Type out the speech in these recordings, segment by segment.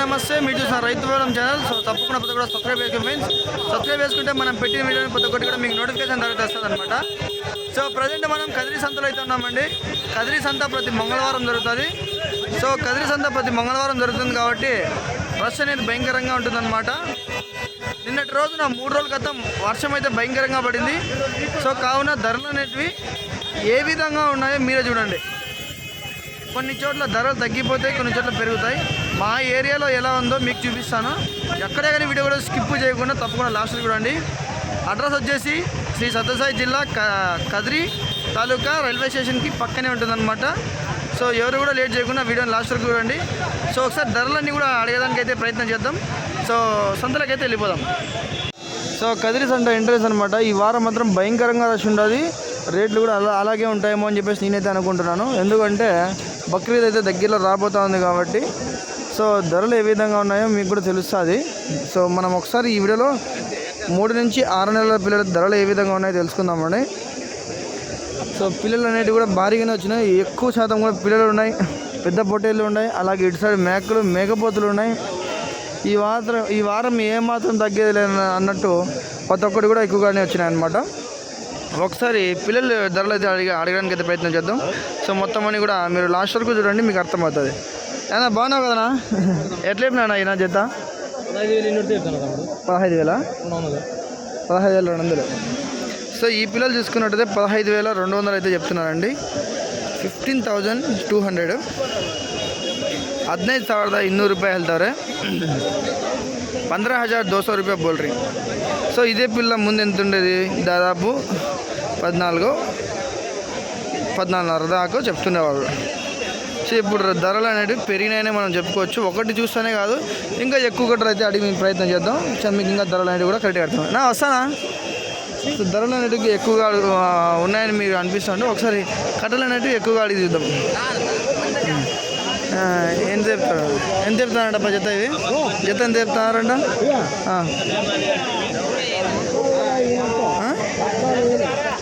నమస్తే. మీరు చూసిన రైతు వేలం ఛానల్. సో తప్పకుండా ప్రతి కూడా సబ్స్క్రైబ్ చేసుకోండి ఫ్రెండ్స్ సబ్స్క్రైబ్ చేసుకుంటే మనం పెట్టిన వీడియోని ప్రతి ఒక్కటి కూడా మీకు నోటిఫికేషన్ తర్వాత వస్తుంది అనమాట సో ప్రజెంట్ మనం కదిరి సంతలో అయితే ఉన్నామండి. కదిరి సంత ప్రతి మంగళవారం జరుగుతుంది. సో కదిరి సంత ప్రతి మంగళవారం జరుగుతుంది కాబట్టి రష్ అనేది భయంకరంగా ఉంటుందన్నమాట. నిన్నటి రోజున మూడు రోజుల క్రితం వర్షం అయితే భయంకరంగా పడింది. సో కావున ధరలు అనేటివి ఏ విధంగా ఉన్నాయో మీరే చూడండి. కొన్ని చోట్ల ధరలు తగ్గిపోతాయి కొన్ని చోట్ల పెరుగుతాయి. మా ఏరియాలో ఎలా ఉందో మీకు చూపిస్తాను. ఎక్కడే కానీ వీడియో కూడా స్కిప్ చేయకుండా తప్పకుండా లాస్ట్కి చూడండి. అడ్రస్ వచ్చేసి శ్రీ సత్యసాయి జిల్లా క కదిరి తాలూకా రైల్వే స్టేషన్కి పక్కనే ఉంటుందన్నమాట. సో ఎవరు కూడా లేట్ చేయకుండా వీడియోని లాస్ట్ వరకు చూడండి. సో ఒకసారి ధరలన్నీ కూడా అడగడానికి అయితే ప్రయత్నం చేద్దాం. సో సంతలకైతే వెళ్ళిపోదాం. సో కదిరి సంట ఎంట్రెన్స్ అనమాట ఈ వారం మాత్రం భయంకరంగా రష్ ఉంటుంది రేట్లు కూడా అలా అలాగే ఉంటాయేమో అని చెప్పేసి నేనైతే అనుకుంటున్నాను. ఎందుకంటే బక్రీద్ అయితే దగ్గరలో రాబోతా ఉంది కాబట్టి సో ధరలు ఏ విధంగా ఉన్నాయో మీకు కూడా తెలుస్తుంది. సో మనం ఒకసారి ఈ వీడియోలో మూడు నుంచి ఆరు నెలల పిల్లల ధరలు ఏ విధంగా ఉన్నాయో తెలుసుకుందామండి సో పిల్లలు అనేవి కూడా భారీగానే వచ్చినాయి. ఎక్కువ శాతం కూడా పిల్లలు ఉన్నాయి. పెద్ద పొట్టేళ్ళు ఉన్నాయి. అలాగే ఇటు సైడ్ మేకలు మేకపోతులు ఉన్నాయి. ఈ వారం ఈ వారం ఏమాత్రం తగ్గేది లేదు అన్నట్టు ప్రతి ఒక్కటి కూడా ఎక్కువగానే వచ్చినాయి అనమాట ఒకసారి పిల్లలు ధరలు అయితే అడిగి అడగడానికి అయితే ప్రయత్నం చేద్దాం. సో మొత్తం అని కూడా మీరు లాస్ట్ వరకు చూడండి మీకు అర్థమవుతుంది. ఏనా బాగున్నావు కదనా ఎట్లా చెప్పినా ఈ నా జత పదహైదు వేల పదహైదు వేల రెండు వందలు సో ఈ పిల్లలు చూసుకున్నట్టయితే పదహైదు వేల రెండు వందలు అయితే చెప్తున్నారండి ಫಿಫ್ಟೀನ್ ತೌಸಂಡ್ ಟೂ ಹಂಡ್ರೆಡು ಹದಿನೈದು ಸಾವಿರದ ಇನ್ನೂರು ರೂಪಾಯಿ ಹೇಳ್ತಾರೆ పంద్రా హజార్ దో సో రూపాయ బోల్రీ సో ఇదే పిల్ల ముందు ఎంత ఉండేది దాదాపు పద్నాలుగు పద్నాలుగున్నర దాకా చెప్తుండేవాళ్ళు సో ఇప్పుడు ధరలు అనేవి పెరిగినాయని మనం చెప్పుకోవచ్చు. ఒకటి చూస్తేనే కాదు ఇంకా ఎక్కువ కట్టరు అయితే అడిగి మేము ప్రయత్నం చేద్దాం. సో మీకు ఇంకా ధరలు అనేవి కూడా కరెక్ట్గా అడుగుతాం నా వస్తానా? సో ధరలు అనేటివి ఎక్కువగా ఉన్నాయని మీకు అనిపిస్తుంది ఒకసారి కట్టలు అనేటివి ఎక్కువగా అడిగి చూద్దాం. ఎంత చెప్తారు ఎంత చెప్తారంట జత ఇది జత ఎంత చెప్తున్నారంట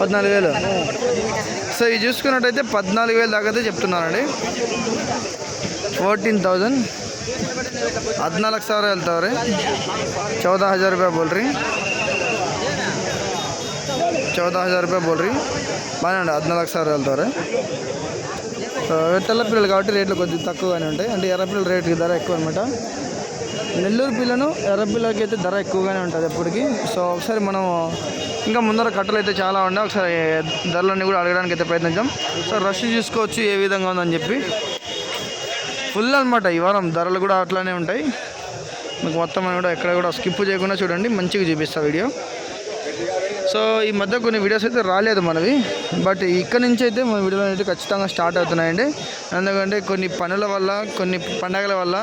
పద్నాలుగు వేలు. సో ఇది చూసుకున్నట్టయితే పద్నాలుగు వేలు దాకా అయితే చెప్తున్నానండి థౌజండ్. थाउजेंड हद्नाक सवि हेल्तव्री చౌద హజార్ రూపాయ बोल रही రూపాయ हज़ार रुपये बोल रही బాగానే హద్నాలుగు సార్ వెళ్తారు తెల్ల పిల్లలు కాబట్టి రేట్లు కొద్దిగా తక్కువగానే ఉంటాయి. అంటే ఎర్రపిల్లల రేట్కి ధర ఎక్కువ అనమాట నెల్లూరు పిల్లను ఎర్రపిల్లలకి అయితే ధర ఎక్కువగానే ఉంటుంది ఎప్పటికీ. సో ఒకసారి మనం ఇంకా ముందర కట్టలు అయితే చాలా ఉన్నాయి. ఒకసారి ధరలన్నీ కూడా అడగడానికి అయితే ప్రయత్నించాం సో రష్ చూసుకోవచ్చు ఏ విధంగా ఉందని చెప్పి. ఫుల్ అనమాట ఈ వారం ధరలు కూడా అట్లానే ఉంటాయి. మీకు మొత్తం అని కూడా ఎక్కడ కూడా స్కిప్ చేయకుండా చూడండి. మంచిగా చూపిస్తా వీడియో. సో ఈ మధ్య కొన్ని వీడియోస్ అయితే రాలేదు మనవి. బట్ ఇక్కడ నుంచి అయితే మన వీడియోలు అయితే ఖచ్చితంగా స్టార్ట్ అవుతున్నాయండి. ఎందుకంటే కొన్ని పనుల వల్ల కొన్ని పండగల వల్ల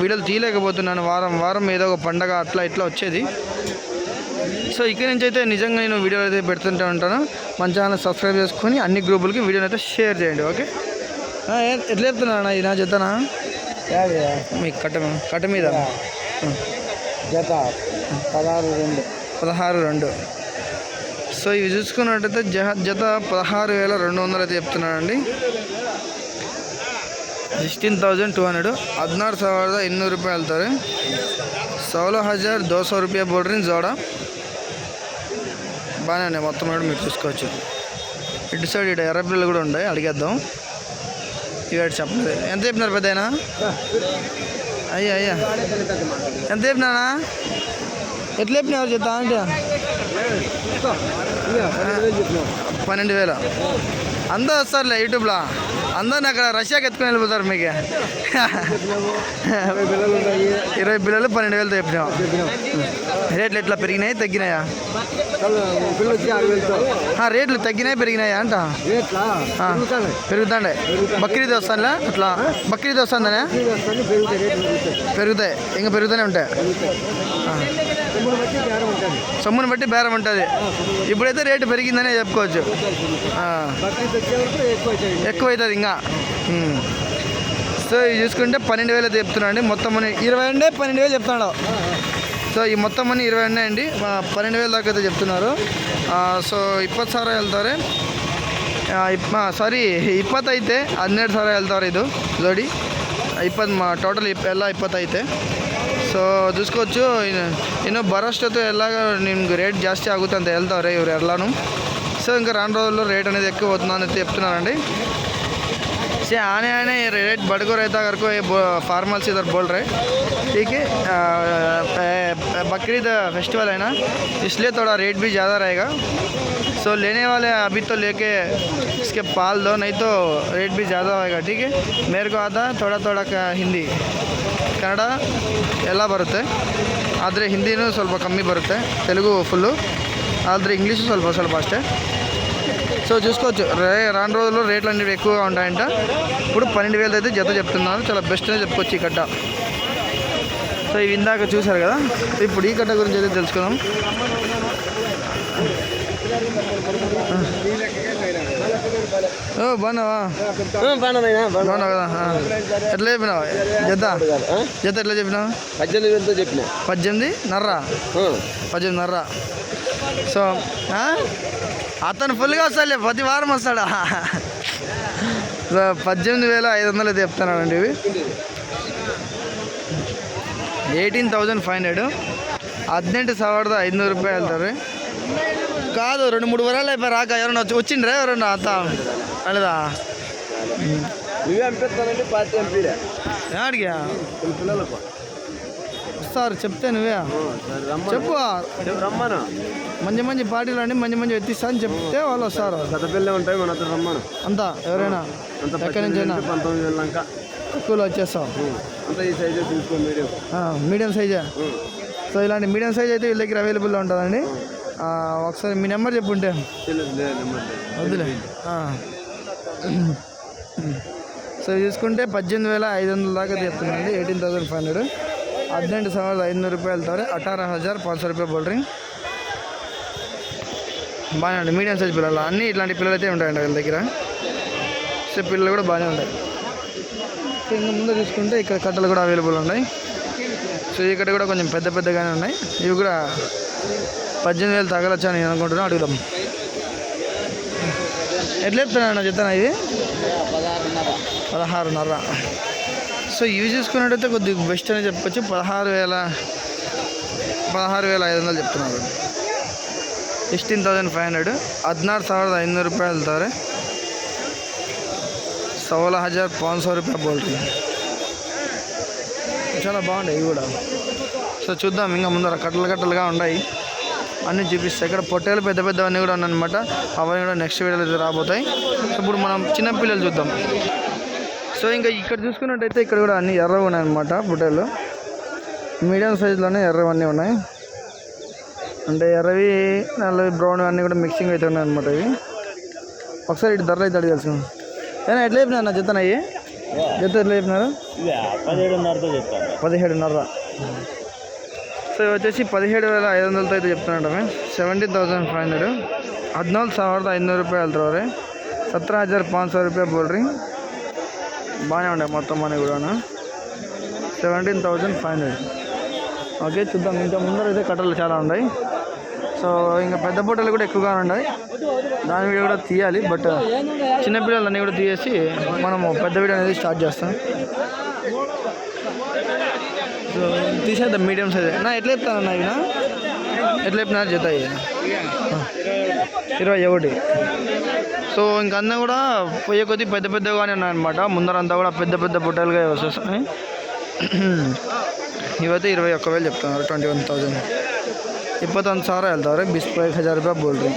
వీడియోలు తీయలేకపోతున్నాను. వారం వారం ఏదో ఒక పండగ అట్లా ఇట్లా వచ్చేది. సో ఇక్కడ నుంచి అయితే నిజంగా నేను వీడియోలు అయితే పెడుతుంటే ఉంటాను మన ఛానల్ సబ్స్క్రైబ్ చేసుకొని అన్ని గ్రూపులకి వీడియోని అయితే షేర్ చేయండి ఓకే ఆ, ఏ- ఎట్లా చెప్తున్నా ఇది నా జతనా మీ కట్ట కట్ట మీద జత పదహారు రెండు పదహారు రెండు సో ఇవి చూసుకున్నట్టయితే జహ జత పదహారు వేల రెండు వందలు అయితే చెప్తున్నానండి ಸಿಕ್ಸ್ಟೀನ್ ತೌಸಂಡ್ ಟೂ ಹಂಡ್ರೆಡು ಹದಿನಾರು ಸಾವಿರದ ಇನ್ನೂರು ರೂಪಾಯಿ ಹೇಳ್ತಾರೆ సోలో హజార్ దో సో రూపాయ బోర్డరిని జోడ బాగానే ఉన్నాయి. మొత్తం కూడా మీరు చూసుకోవచ్చు. ఇటు సైడ్ ఇటు ఎర్రపిల్లలు కూడా ఉన్నాయి. అడిగేద్దాం. ఇవాడు చెప్పలేదు. ఎంత చెప్పినారు పెద్ద అయ్యా అయ్యా. ఎంత చెప్పినానా? ఎట్లా చెప్పినారు చెప్తా అంటే? పన్నెండు వేలు. అందరూ వస్తారులే యూట్యూబ్లో. అందరిని అక్కడ రష్యాకి ఎత్తుకొని వెళ్ళిపోతారు మీకు. ఇరవై పిల్లలు పన్నెండు వేలతో చెప్పినావు. రేట్లు ఎట్లా పెరిగినాయి? తగ్గినాయా? రేట్లు తగ్గినాయి పెరిగినాయా అంట? పెరుగుతాండే. బక్రీద్ వస్తానులే అట్లా? బక్రీద్ వస్తుందనే? పెరుగుతాయి ఇంకా పెరుగుతూనే ఉంటాయి. సొమ్ముని బట్టి బేరం ఉంటుంది. ఇప్పుడైతే రేటు పెరిగిందనే చెప్పుకోవచ్చు. ఎక్కువ అవుతుంది ఇంకా. సో ఇది చూసుకుంటే పన్నెండు వేలు అయితే చెప్తున్నాండి మొత్తం ఇరవై అండి పన్నెండు వేలు చెప్తున్నాడు. సో ఈ మొత్తం మనీ ఇరవై ఉన్నాయండి ఆ, పన్నెండు వేలు దాకా అయితే చెప్తున్నారు ఆ, సో ಇಪ್ಪತ್ತು ಸಾವಿರ ಹೇಳ್ತಾರೆ ಆ, ಇಪ್ಪ ಸಾರಿ ಇಪ್ಪತ್ತೈತೆ ಹನ್ನೆರಡು ಸಾವಿರ ಹೇಳ್ತಾರೆ ಇದು ಜೋಡಿ ಇಪ್ಪತ್ತು ಮಾ ಟೋಟಲ್ ಇಪ್ ಎಲ್ಲ ಇಪ್ಪತ್ತೈತೆ ಸೊ చూసుకోవచ్చు ಇನ್ನು- ಇನ್ನು ಬರೋಷ್ಟೊತ್ತು ಎಲ್ಲ ನಿಮ್ಗೆ ರೇಟ್ ಜಾಸ್ತಿ ಆಗುತ್ತೆ ಅಂತ ಹೇಳ್ತಾವ್ರೆ ಇವ್ರು ಎಲ್ಲನೂ సో ఇంకా రాను రోజుల్లో రేట్ అనేది ఎక్కువ అవుతుందని అయితే చెప్తున్నారండి से आने आने ये रेट बढ़ को रहता अगर कोई फार्मल से इधर बोल रहे ठीक है आ, आ, बकरीद फेस्टिवल है ना इसलिए थोड़ा रेट भी ज़्यादा रहेगा सो लेने वाले अभी तो लेके इसके पाल दो नहीं तो रेट भी ज़्यादा होएगा ठीक है मेरे को आता थोड़ा थोड़ा ಕ- ಹಿಂದಿ ಕನ್ನಡ ಎಲ್ಲ ಬರುತ್ತೆ ಆದರೆ ಹಿಂದಿನೂ ಸ್ವಲ್ಪ ಕಮ್ಮಿ ಬರುತ್ತೆ ತೆಲುಗು ಫುಲ್ಲು ಆದರೆ ಇಂಗ್ಲೀಷು ಸ್ವಲ್ಪ ಸ್ವಲ್ಪ ಅಷ್ಟೇ సో చూసుకోవచ్చు రే రాను రోజుల్లో రేట్లు అనేవి ఎక్కువగా ఉంటాయంట ఇప్పుడు పన్నెండు వేలు అయితే జత చెప్తున్నారు చాలా బెస్ట్ అని చెప్పుకోవచ్చు ఈ కట్ట సో ఇవి ఇందాక చూశారు కదా? ఇప్పుడు ఈ కట్ట గురించి అయితే తెలుసుకుందాం. ఓ బాగున్నావా? కదా. ఎట్లా చెప్పినావు? జత? జత ఎట్లా చెప్పినావు? పద్దెనిమిది వేలతో చెప్పిన. పద్దెనిమిది? నర్ర? పద్దెనిమిది నర్ర. సో? అతను ఫుల్గా వస్తాడులే ప్రతి వారం వస్తాడా? సో పద్దెనిమిది వేల ఐదు వందలు అయితే చెప్తున్నానండి ఇవి. ఎయిటీన్ థౌజండ్ ఫైవ్ హండ్రెడ్ ಹದಿನೆಂಟು ಸಾವಿರದ ಐದುನೂರು ರೂಪಾಯಿ ಹೇಳ್ತಾರೆ కాదు రెండు మూడు వరాలు అయిపోయి రాక ఎవరన్నా వచ్చి వచ్చిండ్రా ఎవరన్నా అత్త అలేదా నువ్వే పంపిస్తానంటే పార్టీ ఎంపీలే అడిగా పిల్లలకు వస్తారు చెప్తే నువ్వే. సరే చెప్పు. రమ్మను. మంచి మంచి పార్టీలు అండి మంచి మంచి ఎత్తిస్తా అని చెప్తే వాళ్ళు వస్తారు. గత పిల్లే ఉంటాయి మన రమ్మను. అంతా ఎవరైనా? ఎక్కడి నుంచి అయినా? పంతొమ్మిది వేల లంక. తక్కువలో వచ్చేస్తాం. అంత ఈ సైజు తీసుకో మీడియం. మీడియం సైజే సో ఇలాంటి మీడియం సైజ్ అయితే వీళ్ళ దగ్గర అవైలబుల్లో ఉంటుందండి. ఒకసారి మీ నెంబర్ చెప్పుంటే. వద్దులే. సో చూసుకుంటే పద్దెనిమిది వేల ఐదు వందల దాకా చెప్తుందండి ఎయిటీన్ థౌసండ్ ఫైవ్ హండ్రెడ్. ಹದಿನೆಂಟು ಸಾವಿರದ ಐದುನೂರು ರೂಪಾಯಿ ಹೇಳ್ತಾರೆ ಅಠಾರ ಹಜಾರ್ ಪಾಂಚ್ ಸौ రూపాయ బోల్ రింగ్ బాగానే ఉంటాయి మీడియం సైజ్ పిల్లలు అన్నీ ఇట్లాంటి పిల్లలు అయితే ఉంటాయండి వీళ్ళ దగ్గర సో పిల్లలు కూడా బాగానే ఉంటాయి సో ఇంకా ముందు చూసుకుంటే ఇక్కడ కట్టలు కూడా అవైలబుల్ ఉన్నాయి సో ఇక్కడ కూడా కొంచెం పెద్ద పెద్దగానే ఉన్నాయి ఇవి కూడా పద్దెనిమిది వేలు తగలచ్చా నేను అనుకుంటున్నాను అడుగుదాం ఎట్లా చెప్తాను చెప్తాను ఇది పదహారున్నర సో ఇవి చూసుకున్నట్టయితే కొద్దిగా బెస్ట్ అని చెప్పొచ్చు పదహారు వేల పదహారు వేల ఐదు వందలు చెప్తున్నారు ಸಿಕ್ಸ್ಟೀನ್ ತೌಸಂಡ್ ಫೈವ್ ಹಂಡ್ರೆಡ್ ಹದಿನಾರು ಸಾವಿರದ ಐನೂರು ರೂಪಾಯಿ ಹೇಳ್ತಾರೆ సోలా హజార్ పాంచ్ సో రూపాయ బోల్రీ చాలా బాగుంటాయి ఇవి కూడా సో చూద్దాం ఇంకా ముందర కట్టలు కట్టలుగా ఉన్నాయి అన్నీ చూపిస్తాయి ఇక్కడ పొట్టేలు పెద్ద పెద్దవన్నీ కూడా ఉన్నాయన్నమాట అవన్నీ కూడా నెక్స్ట్ వీడియోలో అయితే రాబోతాయి సో ఇప్పుడు మనం చిన్న పిల్లలు చూద్దాం సో ఇంకా ఇక్కడ చూసుకున్నట్టయితే ఇక్కడ కూడా అన్ని ఎర్రవి ఉన్నాయి అనమాట బుట్టలు. మీడియం సైజులోనే ఎర్రవన్నీ ఉన్నాయి. అంటే ఎర్రవి నల్లవి బ్రౌన్ అన్నీ కూడా మిక్సింగ్ అయితే ఉన్నాయి అనమాట ఇవి. ఒకసారి ఇటు ధరలు అయితే అడిగాల్సి ఏమైనా ఎట్లా చెప్పినారు నా జతన అయ్యి? జత ఎట్లా చెప్పినారు? పదిహేడున్నర. సో ఇవి వచ్చేసి పదిహేడు వేల ఐదు వందలతో అయితే చెప్తున్నాడు మేము సెవెంటీ థౌసండ్ ఫైవ్ హండ్రెడ్ ಹದಿನಾಲ್ಕು ಸಾವಿರದ ఐదు ರೂಪಾಯಿ రూపాయలు వెళ్తారు ಸತ್ರ ಹಜಾರ್ ಪಾಂಚ್ ಸಾವಿರ రూపాయ ಬೋಲ್ರಿ బాగానే ఉన్నాయి మొత్తం మనీ కూడా seventeen thousand five hundred okay చూద్దాం. ఇంకా ముందర అయితే కట్టలు చాలా ఉన్నాయి. సో ఇంకా పెద్ద బుట్టలు కూడా ఎక్కువగా ఉన్నాయి. దాని వీడియో కూడా తీయాలి బట్ uh, చిన్నపిల్లలన్నీ కూడా తీసేసి మనము పెద్ద వీడియో అనేది స్టార్ట్ చేస్తాం. సో తీసేద్దాం మీడియం సైజ్ నా ఎట్లా చెప్తానన్నా ఇవి ఎట్లా చెప్పినారు జత ఇరవై ఒకటి. సో ఇంకంతా కూడా పోయే కొద్దీ పెద్ద పెద్దగానే ఉన్నాయన్నమాట. ముందరంతా కూడా పెద్ద పెద్ద బుట్టలుగా వస్తాయి ఇవైతే ఇరవై ఒక్క వేలు చెప్తున్నారు ట్వంటీ వన్ థౌజండ్ ఇప్పటి సారా వెళ్తారు బిస్ బిస్పై హజార్ రూపాయ బోల్డ్రీ.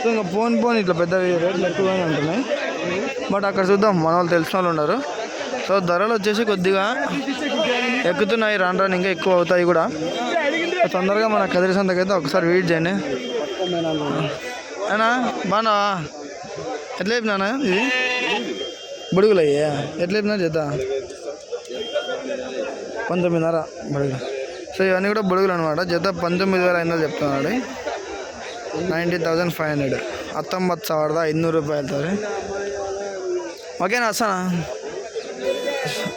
సో ఇంకా ఫోన్ ఫోన్ ఇట్లా పెద్ద రేట్లు ఎక్కువగానే ఉంటున్నాయి. బట్ అక్కడ చూద్దాం మన వాళ్ళు తెలిసిన వాళ్ళు ఉన్నారు. సో ధరలు వచ్చేసి కొద్దిగా ఎక్కుతున్నాయి రాను రాను ఇంకా ఎక్కువ అవుతాయి కూడా. తొందరగా మన కదిరి సంతకైతే ఒకసారి వెయిట్ చేయండి. అయినా మన ఎట్లా చెప్పినా ఇది బుడుగులు అయ్యా ఎట్లా చెప్పినా చేద్దా పంతొమ్మిదిన్నర బుడుగులు సో ఇవన్నీ కూడా బుడుగులు అనమాట జత పంతొమ్మిది వేల ఐదు వందలు చెప్తున్నాడు నైంటీ థౌజండ్ ఫైవ్ హండ్రెడ్ ಹತ್ತೊಂಬತ್ತು ಸಾವಿರದ ಐದುನೂರು ರೂಪಾಯಿ ಹೇಳ್ತಾರೆ ఓకేనా వస్తానా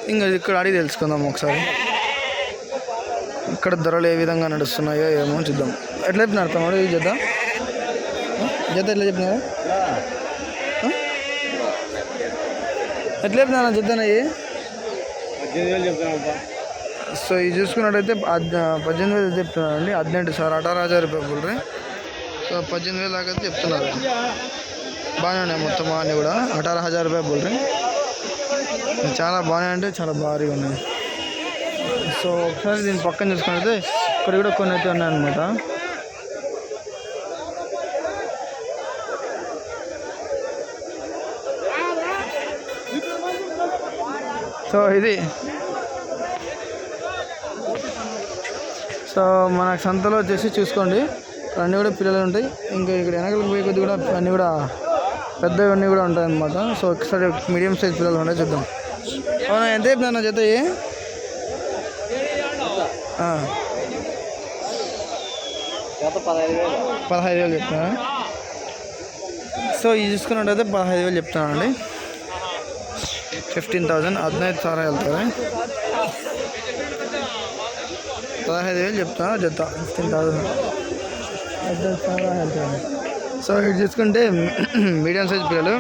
ఇంకా ఇక్కడ అడిగి తెలుసుకుందాం ఒకసారి ఇక్కడ ధరలు ఏ విధంగా నడుస్తున్నాయో ఏమో చూద్దాం ఎట్లా చెప్పినారు తమ్ముడు ఈ జత ఆ? జత ఎట్లా చెప్పినారు ఎట్లా వేలు చెప్తానప్పా సో ఇది చూసుకున్నట్టయితే పద్- పద్దెనిమిది వేలు చెప్తున్నారండి హదినెంటు సార్ అఠారు హజార్ రూపాయలు బోల్ సో పద్దెనిమిది వేలు దాకా అయితే చెప్తున్నారు. బాగానే ఉన్నాయి మొత్తం అన్నీ కూడా. అఠారు హజార్ రూపాయలు బోల్ చాలా బాగానే అంటే చాలా భారీగా ఉన్నాయి. సో ఒకసారి దీని పక్కన చూసుకున్నట్టయితే ఇక్కడ కూడా కొన్ని అయితే ఉన్నాయన్నమాట. సో ఇది. సో మన సంతలో వచ్చేసి చూసుకోండి. అన్నీ కూడా పిల్లలు ఉంటాయి. ఇంకా ఇక్కడ వెనకలకు పోయే కొద్ది కూడా అన్నీ కూడా పెద్దవన్నీ కూడా ఉంటాయి అన్నమాట సో ఒకసారి మీడియం సైజ్ పిల్లలు ఉన్నాయి చూద్దాం. అవునా ఎంత చెప్పినా జత పదహైదు వేలు చెప్తున్నా. సో ఇది చూసుకున్నట్టయితే పదహైదు వేలు చెప్తున్నానండి. ఫిఫ్టీన్ థౌజండ్ హದಿనైదు సార్ వెళ్తుంది పదహైదు వేలు చెప్తా జత ఫిఫ్టీన్ వెళ్తుంది సో ఇది చూసుకుంటే మీడియం సైజ్ పిల్లలు.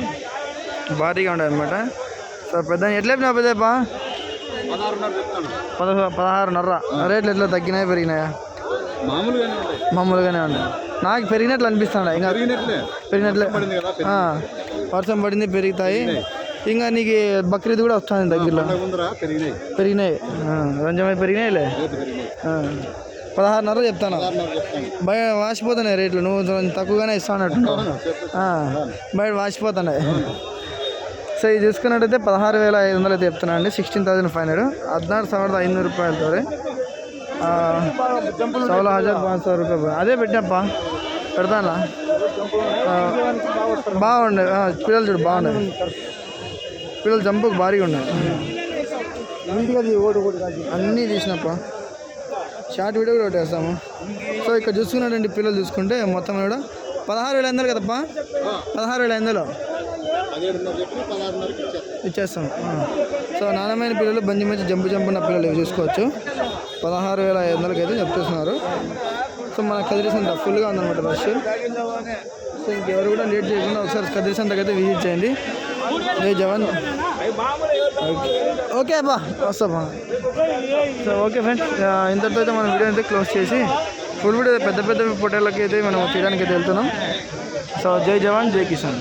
భారీగా ఉంటాయి అన్నమాట. సో పెద్ద ఎట్లా చెప్పినా పెద్దప్పా? పదహారున్నర. చెప్తాను పదహా పదహారున్నర రేట్లు ఎట్లా తగ్గినాయా పెరిగినాయా? మామూలుగానే ఉంటాయి ఉన్నాయి. నాకు పెరిగినట్లు అనిపిస్తున్నాయి ఇంకా పెరిగినట్లే. పెరిగినట్లే. పడింది కదా ఆ, వర్షం పడింది పెరుగుతాయి. ఇంకా నీకు బక్రీద్ కూడా వస్తుంది దగ్గరలో. పెరిగినాయి. రంజమై పెరిగినాయిలే పదహారున్నర చెప్తాను. బయట వాసిపోతున్నాయి రేట్లు. నువ్వు తక్కువగానే ఇస్తానట్టు. బయట వాసిపోతున్నాయి. సో ఇది చూసుకున్నట్టయితే పదహారు వేల ఐదు వందలు అయితే చెప్తున్నా అండి. Sixteen thousand five hundred. హద్నారు సవర్ద ఐనూరు రూపాయలతో సోల హజార్ పాంచ్ సౌ రూపాయలు. అదే పెట్టినప్పా. పెడతానా? బాగుండే పిల్లలు చూడు బాగుండే పిల్లలు జంపుకు భారీగా ఉన్నాయి. అన్నీ తీసినప్ప. షార్ట్ వీడియో కూడా పెట్టేస్తాము సో ఇక్కడ చూసుకున్నటువంటి పిల్లలు చూసుకుంటే మొత్తం కూడా పదహారు వేల ఐదు కదప్ప? పదహారు వేల ఐదు ఇచ్చేస్తాం. సో నాణ్యమైన పిల్లలు బంజి మంచి జంపు జంపున్న పిల్లలు ఇవి చూసుకోవచ్చు. పదహారు వేల ఐదు వందలకి అయితే చెప్తున్నారు. సో మన కదిరి సంత ఫుల్గా ఉందన్నమాట రష్. సో ఇంకెవరు కూడా లేట్ చేయకుండా ఒకసారి కదిరి సంతకి అయితే విజిట్ చేయండి. జై జవాన్. ఓకే. ఓకే అబ్బా. వస్తాబా సో ఓకే ఫ్రెండ్స్ ఇంతటితో అయితే మన వీడియో అయితే క్లోజ్ చేసి ఫుల్ వీడియో పెద్ద పెద్ద పొట్టేళ్ళకి అయితే మనం తీయడానికి అయితే వెళ్తున్నాం. సో జై జవాన్ జై కిసాన్.